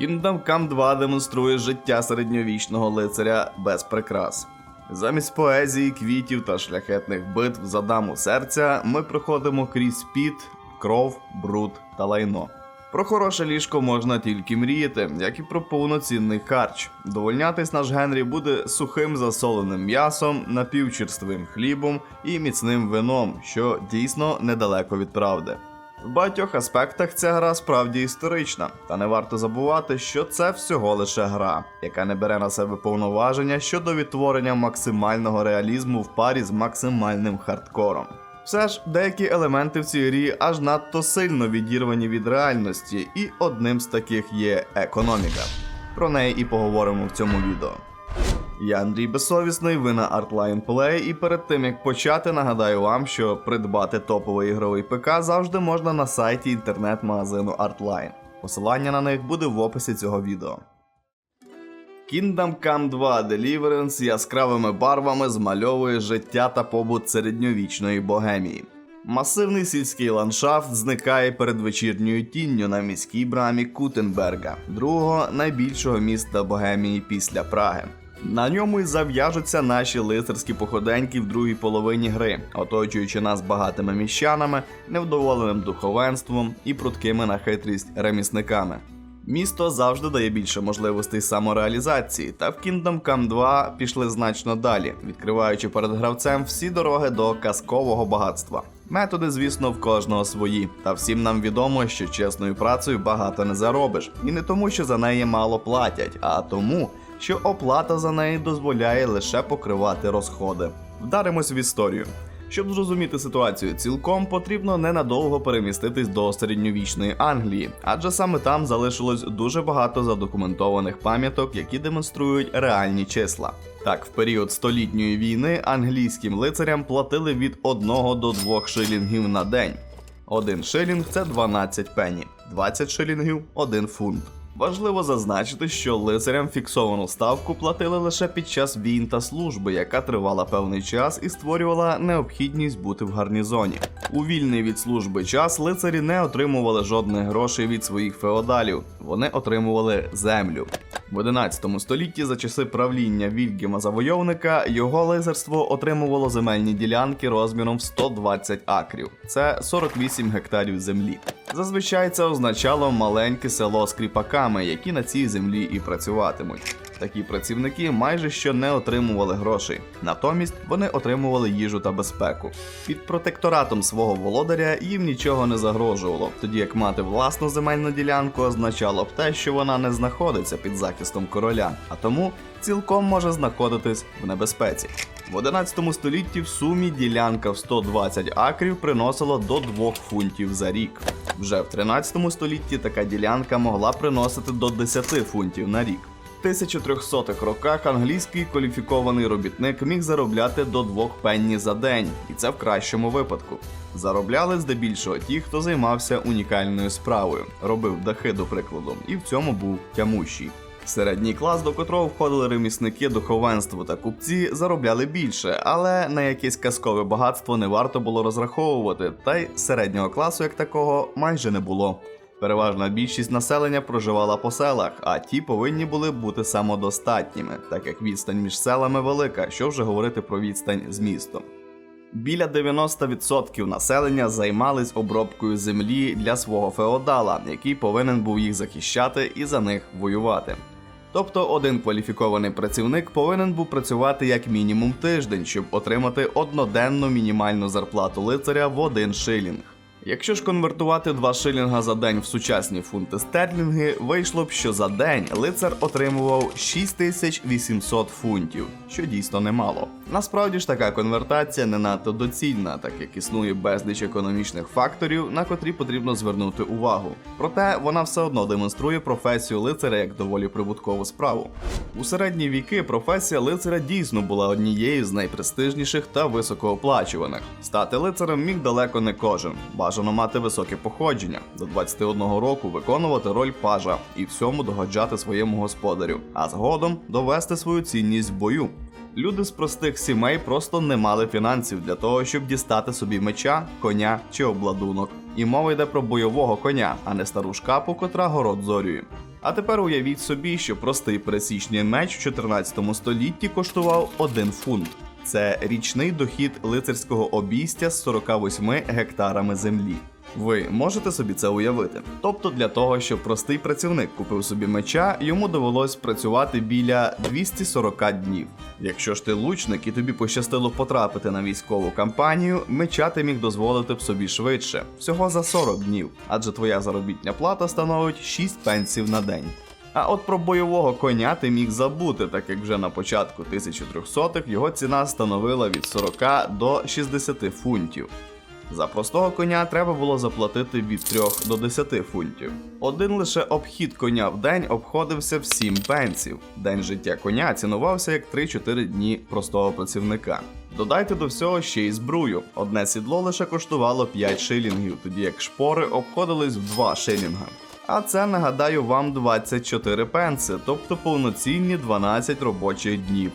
Kingdom Come 2 демонструє життя середньовічного лицаря без прикрас. Замість поезії, квітів та шляхетних битв за даму серця ми проходимо крізь піт, кров, бруд та лайно. Про хороше ліжко можна тільки мріяти, як і про повноцінний харч. Довольнятись наш Генрі буде сухим засоленим м'ясом, напівчерствим хлібом і міцним вином, що дійсно недалеко від правди. В багатьох аспектах ця гра справді історична, та не варто забувати, що це всього лише гра, яка не бере на себе повноваження щодо відтворення максимального реалізму в парі з максимальним хардкором. Все ж деякі елементи в цій грі аж надто сильно відірвані від реальності, і одним з таких є економіка. Про неї і поговоримо в цьому відео. Я Андрій Безсовісний, ви на Artline Play, і перед тим як почати, нагадаю вам, що придбати топовий ігровий ПК завжди можна на сайті інтернет-магазину Artline. Посилання на них буде в описі цього відео. Kingdom Come 2 Deliverance яскравими барвами змальовує життя та побут середньовічної богемії. Масивний сільський ландшафт зникає перед вечірньою тінню на міській брамі Кутенберга, другого найбільшого міста Богемії після Праги. На ньому й зав'яжуться наші лицарські походеньки в другій половині гри, оточуючи нас багатими міщанами, невдоволеним духовенством і пруткими на хитрість ремісниками. Місто завжди дає більше можливостей самореалізації, та в Kingdom Come 2 пішли значно далі, відкриваючи перед гравцем всі дороги до казкового багатства. Методи, звісно, в кожного свої, та всім нам відомо, що чесною працею багато не заробиш, і не тому, що за неї мало платять, а тому, що оплата за неї дозволяє лише покривати розходи. Вдаримось в історію. Щоб зрозуміти ситуацію цілком, потрібно ненадовго переміститись до середньовічної Англії, адже саме там залишилось дуже багато задокументованих пам'яток, які демонструють реальні числа. Так, в період столітньої війни англійським лицарям платили від 1 до 2 шилінгів на день. Один шилінг це 12 пені, 20 шилінгів 1 фунт. Важливо зазначити, що лицарям фіксовану ставку платили лише під час війн та служби, яка тривала певний час і створювала необхідність бути в гарнізоні. У вільний від служби час лицарі не отримували жодних грошей від своїх феодалів, вони отримували землю. В 11 столітті за часи правління Вільгіма Завойовника його лицарство отримувало земельні ділянки розміром в 120 акрів. Це 48 гектарів землі. Зазвичай це означало маленьке село з кріпаками, які на цій землі і працюватимуть. Такі працівники майже що не отримували грошей, натомість вони отримували їжу та безпеку. Під протекторатом свого володаря їм нічого не загрожувало, тоді як мати власну земельну ділянку означало б те, що вона не знаходиться під захистом короля, а тому цілком може знаходитись в небезпеці. В 11 столітті в сумі ділянка в 120 акрів приносила до 2 фунтів за рік. Вже в 13 столітті така ділянка могла приносити до 10 фунтів на рік. В 1300-х роках англійський кваліфікований робітник міг заробляти до 2 пенні за день, і це в кращому випадку. Заробляли здебільшого ті, хто займався унікальною справою, робив дахи, до прикладу, і в цьому був тямущий. Середній клас, до котрого входили ремісники, духовенство та купці, заробляли більше, але на якесь казкове багатство не варто було розраховувати, та й середнього класу як такого майже не було. Переважна більшість населення проживала по селах, а ті повинні були бути самодостатніми, так як відстань між селами велика, що вже говорити про відстань з містом. Біля 90% населення займались обробкою землі для свого феодала, який повинен був їх захищати і за них воювати. Тобто один кваліфікований працівник повинен був працювати як мінімум тиждень, щоб отримати одноденну мінімальну зарплату лицаря в один шилінг. Якщо ж конвертувати 2 шилінга за день в сучасні фунти стерлінги, вийшло б, що за день лицар отримував 6800 фунтів, що дійсно немало. Насправді ж така конвертація не надто доцільна, так як існує безліч економічних факторів, на котрі потрібно звернути увагу. Проте вона все одно демонструє професію лицаря як доволі прибуткову справу. У середні віки професія лицаря дійсно була однією з найпрестижніших та високооплачуваних. Стати лицарем міг далеко не кожен. Бажано мати високе походження, до 21 року виконувати роль пажа і всьому догоджати своєму господарю, а згодом довести свою цінність в бою. Люди з простих сімей просто не мали фінансів для того, щоб дістати собі меча, коня чи обладунок. І мова йде про бойового коня, а не стару шкапу, котра город зорює. А тепер уявіть собі, що простий пересічний меч в 14 столітті коштував 1 фунт. Це річний дохід лицарського обійстя з 48 гектарами землі. Ви можете собі це уявити? Тобто, для того, щоб простий працівник купив собі меча, йому довелось працювати біля 240 днів. Якщо ж ти лучник і тобі пощастило потрапити на військову кампанію, меча ти міг дозволити б собі швидше, всього за 40 днів, адже твоя заробітня плата становить 6 пенсів на день. А от про бойового коня ти міг забути, так як вже на початку 1300-х його ціна становила від 40 до 60 фунтів. За простого коня треба було заплатити від 3 до 10 фунтів. Один лише обхід коня в день обходився в 7 пенсів. День життя коня цінувався як 3-4 дні простого працівника. Додайте до всього ще й збрую. Одне сідло лише коштувало 5 шилінгів, тоді як шпори обходились в 2 шилінга. А це нагадаю вам 24 пенси, тобто повноцінні 12 робочих днів.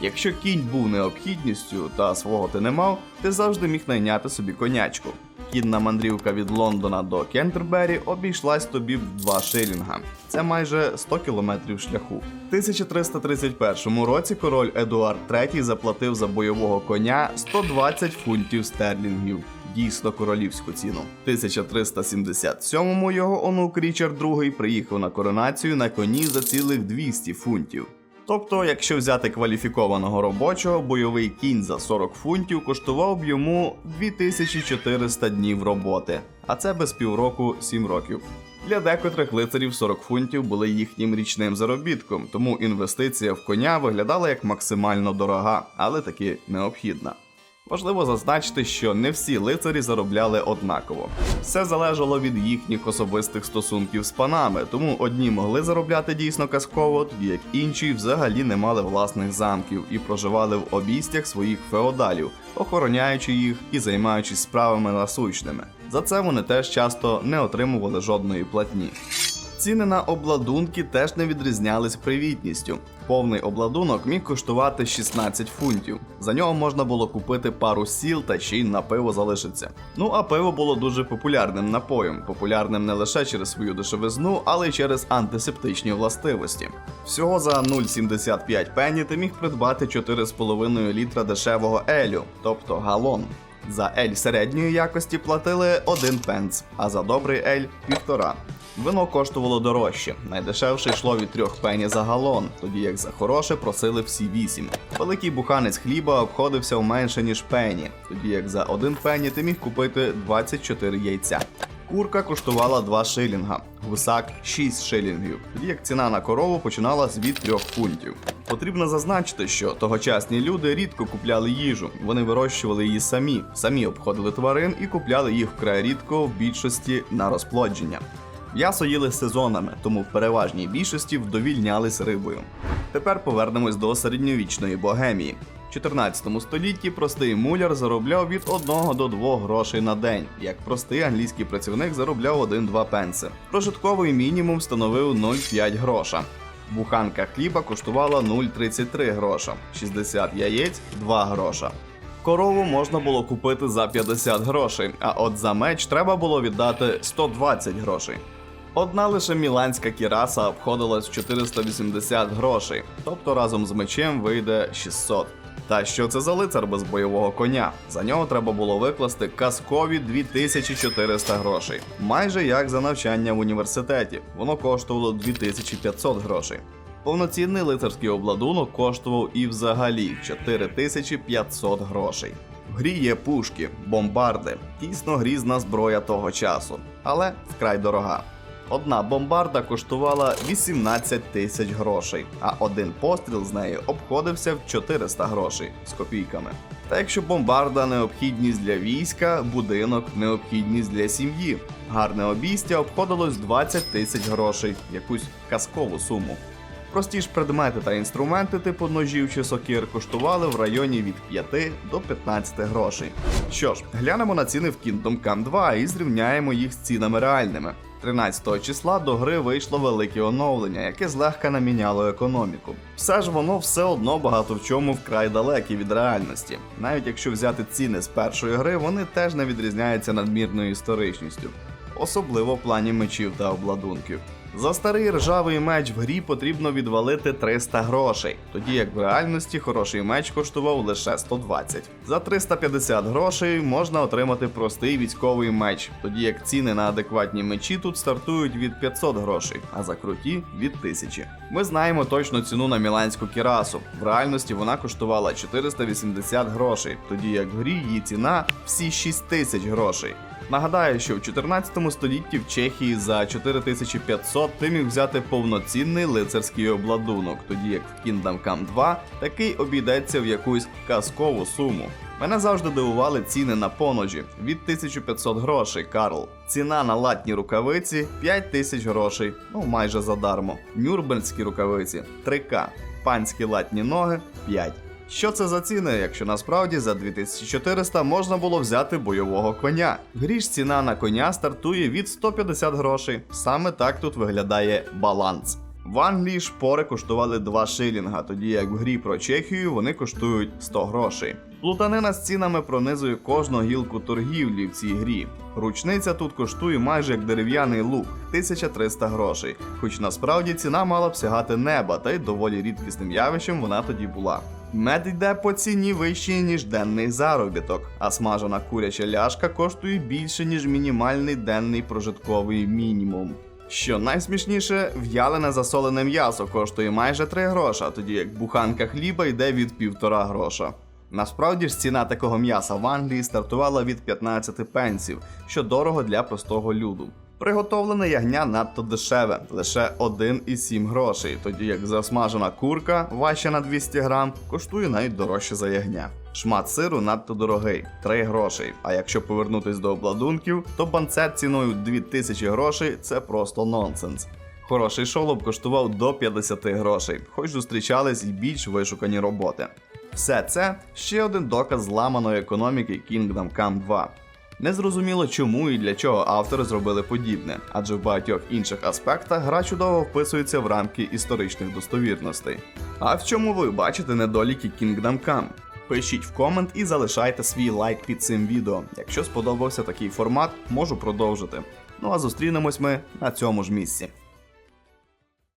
Якщо кінь був необхідністю та свого ти не мав, ти завжди міг найняти собі конячку. Кінна мандрівка від Лондона до Кентербері обійшлась тобі в 2 шилінга. Це майже 100 кілометрів шляху. В 1331 році король Едуард III заплатив за бойового коня 120 фунтів стерлінгів. Дійсно королівську ціну. В 1377-му його онук Річард II приїхав на коронацію на коні за цілих 200 фунтів. Тобто, якщо взяти кваліфікованого робочого, бойовий кінь за 40 фунтів коштував б йому 2400 днів роботи, а це без півроку 7 років. Для декотрих лицарів 40 фунтів були їхнім річним заробітком, тому інвестиція в коня виглядала як максимально дорога, але таки необхідна. Важливо зазначити, що не всі лицарі заробляли однаково. Все залежало від їхніх особистих стосунків з панами, тому одні могли заробляти дійсно казково, тоді як інші взагалі не мали власних замків і проживали в обійстях своїх феодалів, охороняючи їх і займаючись справами насущними. За це вони теж часто не отримували жодної платні. Ціни на обладунки теж не відрізнялись привітністю. Повний обладунок міг коштувати 16 фунтів. За нього можна було купити пару сіл та ще й на пиво залишиться. Ну а пиво було дуже популярним напоєм, популярним не лише через свою дешевизну, але й через антисептичні властивості. Всього за 0,75 пенні ти міг придбати 4,5 літра дешевого елю, тобто галон. За ель середньої якості платили 1 пенс, а за добрий ель півтора. Вино коштувало дорожче. Найдешевше йшло від 3 пені за галон, тоді як за хороше просили всі 8. Великий буханець хліба обходився в менше ніж пені, тоді як за 1 пені ти міг купити 24 яйця. Курка коштувала 2 шилінга, гусак 6 шилінгів, тоді як ціна на корову починалась від 3 фунтів. Потрібно зазначити, що тогочасні люди рідко купляли їжу, вони вирощували її самі, самі обходили тварин і купляли їх вкрай рідко в більшості на розплодження. М'ясо їли сезонами, тому в переважній більшості вдовільнялись рибою. Тепер повернемось до середньовічної богемії. В 14 столітті простий муляр заробляв від 1 до 2 грошей на день, як простий англійський працівник заробляв 1-2 пенси. Прожитковий мінімум становив 0,5 гроша. Буханка хліба коштувала 0,33 гроша, 60 яєць 2 гроша. Корову можна було купити за 50 грошей, а от за меч треба було віддати 120 грошей. Одна лише міланська кіраса обходилась 480 грошей, тобто разом з мечем вийде 600. Та що це за лицар без бойового коня? За нього треба було викласти казкові 2400 грошей, майже як за навчання в університеті. Воно коштувало 2500 грошей. Повноцінний лицарський обладунок коштував і взагалі 4500 грошей. В грі є пушки, бомбарди, дійсно грізна зброя того часу, але вкрай дорога. Одна бомбарда коштувала 18 тисяч грошей, а один постріл з неї обходився в 400 грошей з копійками. Та якщо бомбарда необхідність для війська, будинок необхідність для сім'ї. Гарне обійстя обходилось 20 тисяч грошей, якусь казкову суму. Прості ж предмети та інструменти типу ножів чи сокир коштували в районі від 5 до 15 грошей. Що ж, глянемо на ціни в Kingdom Come 2 і зрівняємо їх з цінами реальними. 13 числа до гри вийшло велике оновлення, яке злегка наміняло економіку. Все ж воно все одно багато в чому вкрай далеке від реальності. Навіть якщо взяти ціни з першої гри, вони теж не відрізняються надмірною історичністю, особливо в плані мечів та обладунків. За старий ржавий меч в грі потрібно відвалити 300 грошей, тоді як в реальності хороший меч коштував лише 120. За 350 грошей можна отримати простий військовий меч, тоді як ціни на адекватні мечі тут стартують від 500 грошей, а за круті від 1000. Ми знаємо точну ціну на міланську кірасу. В реальності вона коштувала 480 грошей, тоді як в грі її ціна всі 6000 грошей. Нагадаю, що в 14 столітті в Чехії за 4500 ти міг взяти повноцінний лицарський обладунок, тоді як в Kingdom Come 2 такий обійдеться в якусь казкову суму. Мене завжди дивували ціни на поножі від 1500 грошей, Карл. Ціна на латні рукавиці 5000 грошей, ну майже задармо. Нюрнберзькі рукавиці 3К, панські латні ноги 5. Що це за ціни, якщо насправді за 2400 можна було взяти бойового коня? В грі ж ціна на коня стартує від 150 грошей. Саме так тут виглядає баланс. В Англії шпори коштували 2 шилінга, тоді як в грі про Чехію вони коштують 100 грошей. Плутанина з цінами пронизує кожну гілку торгівлі в цій грі. Ручниця тут коштує майже як дерев'яний лук 1300 грошей, хоч насправді ціна мала б сягати неба, та й доволі рідкісним явищем вона тоді була. Мед йде по ціні вищий, ніж денний заробіток, а смажена куряча ляшка коштує більше, ніж мінімальний денний прожитковий мінімум. Що найсмішніше, в'ялене засолене м'ясо коштує майже 3 гроша, тоді як буханка хліба йде від півтора гроша. Насправді ж ціна такого м'яса в Англії стартувала від 15 пенсів, що дорого для простого люду. Приготовлене ягня надто дешеве, лише 1,7 грошей, тоді як засмажена курка, важча на 200 грам, коштує навіть дорожче за ягня. Шмат сиру надто дорогий 3 грошей. А якщо повернутись до обладунків, то банцет ціною 2000 грошей це просто нонсенс. Хороший шолоб коштував до 50 грошей, хоч зустрічались і більш вишукані роботи. Все це ще один доказ зламаної економіки Kingdom Come 2. Незрозуміло чому і для чого автори зробили подібне, адже в багатьох інших аспектах гра чудово вписується в рамки історичних достовірностей. А в чому ви бачите недоліки Kingdom Come? Пишіть в комент і залишайте свій лайк під цим відео. Якщо сподобався такий формат, можу продовжити. Ну а зустрінемось ми на цьому ж місці.